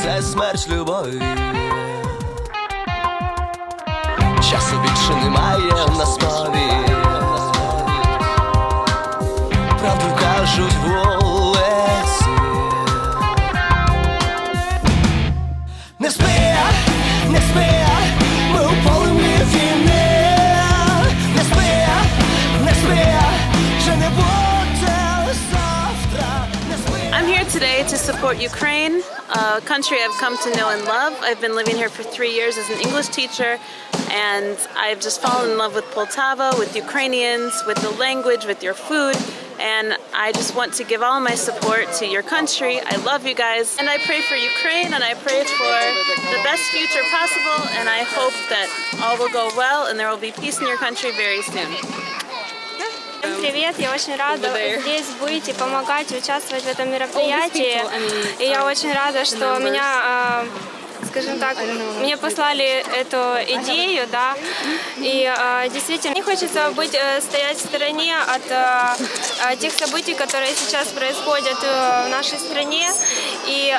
собою несе смерть любові. Часу більше немає на справі. Правду кажуть вулиці. Не спи, не спи, ми у полум'ї війни. Не спи, не спи, вже не буде завтра. Не спи. I'm here today to support Ukraine, a country I've come to know and love. I've been living here for three years as an English teacher, and I've just fallen in love with Poltava, with Ukrainians, with the language, with your food. And I just want to give all my support to your country. I love you guys. And I pray for Ukraine and I pray for the best future possible. And I hope that all will go well and there will be peace in your country very soon. Привет, я очень рада здесь быть и помогать, участвовать в этом мероприятии. И я очень рада, что меня, а, скажем так, мне послали эту идею, да. И а, действительно, мне хочется быть, э, стоять в стороне от а, тех событий, которые сейчас происходят э, в нашей стране. И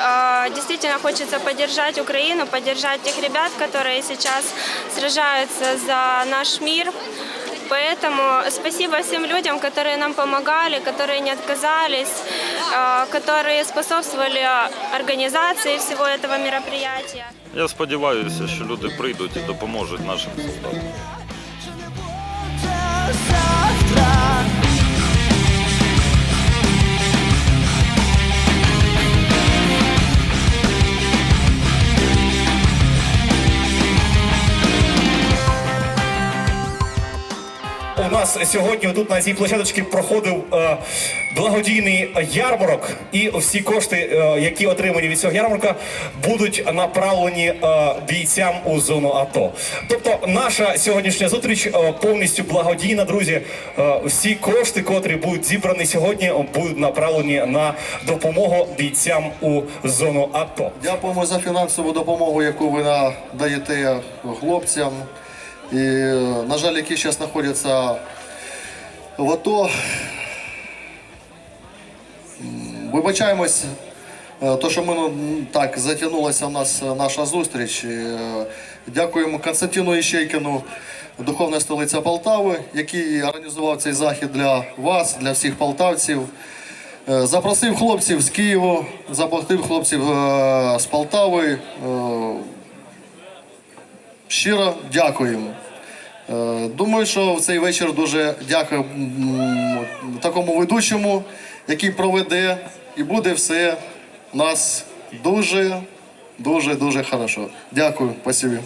действительно хочется поддержать Украину, поддержать тех ребят, которые сейчас сражаются за наш мир. Поэтому спасибо всем людям, которые нам помогали, которые не отказались, э, которые способствовали организации всего этого мероприятия. Я сподіваюся, що люди прийдуть і допоможуть нашим солдатам. Нас сьогодні тут на цій площадочці проходив е, благодійний ярмарок, і всі кошти, е, які отримані від цього ярмарка, будуть направлені е, бійцям у зону АТО. Тобто, наша сьогоднішня зустріч е, повністю благодійна, друзі. Е, всі кошти, котрі будуть зібрані сьогодні, будуть направлені на допомогу бійцям у зону АТО. Дякуємо за фінансову допомогу, яку ви надаєте хлопцям. І, на жаль, які зараз знаходяться в АТО. Вибачаємось, е, то, що ми так затягнулася у нас е, наша зустріч. Е, Дякуємо Константину Іщейкіну, духовна столиця Полтави, який організував цей захід для вас, для всіх полтавців. Е, Запросив хлопців з Києва, запросив хлопців е, з Полтави. Щиро дякуємо. Е, Думаю, що в цей вечір дуже дякую такому ведучому, який проведе, і буде все у нас дуже, дуже, дуже хорошо. Дякую, спасибі.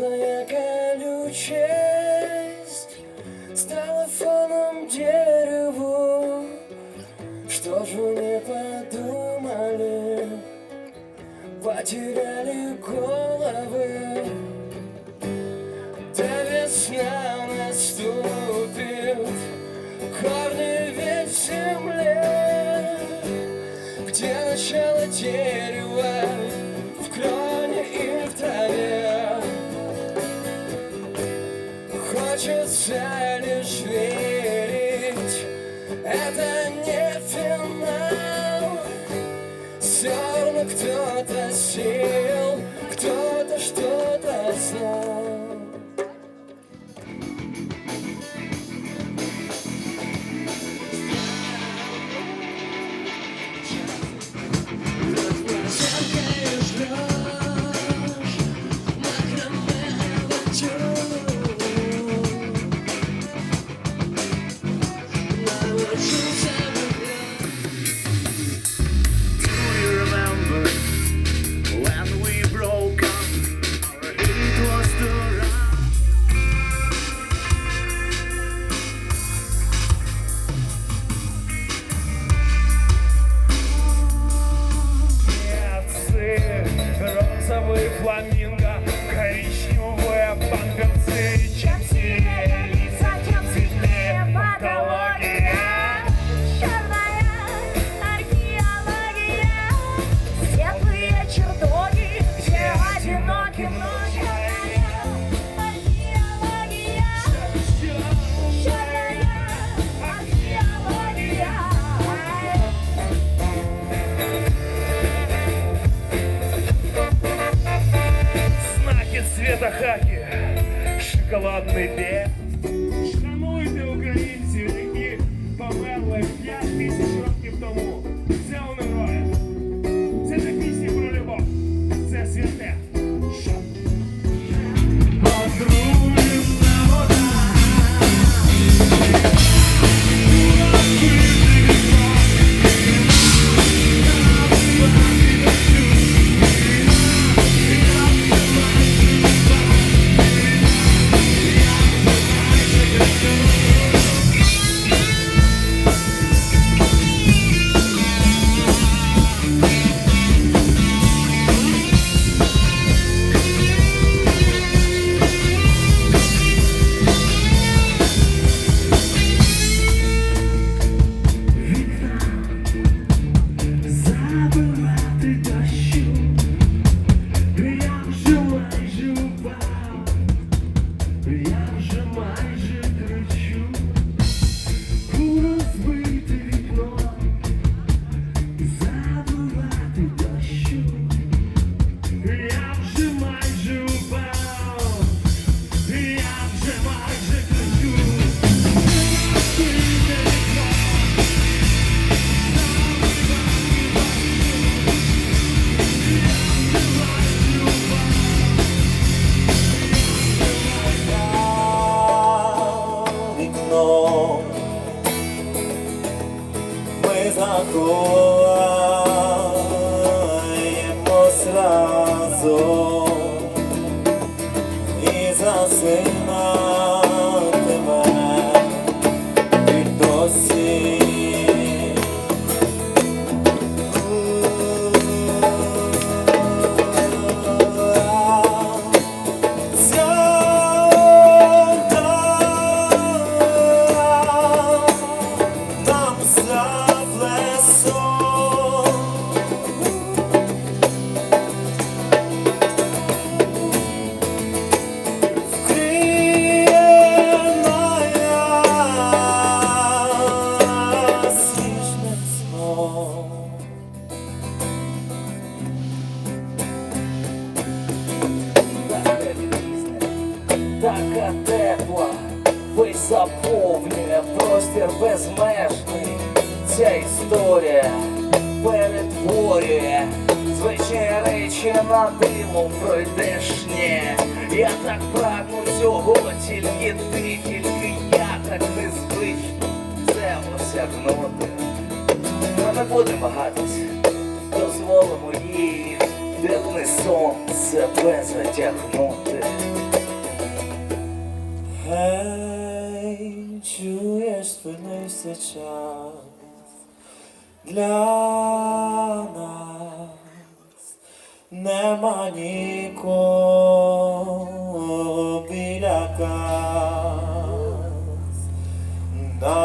Звездная колючесть Стала фоном дереву Что ж вы не подумали? Потеряли головы. Да весна Хочется лишь верить. Это не финал. Все равно кто-то сел Кто-то что-то знал. розовый Цвета хаки, шоколадный бег. Ми хмарка тепла, весь заповнює простір безмежний. Ця історія перетворює звичайні речі на диво пройдешнє. Я так прагну цього, тільки ти, тільки я так незвично це осягнути. Ми не будемо багатись, дозволимо їй, дивний сонце себе. сейчас для нас нема нікого біля нас, нас.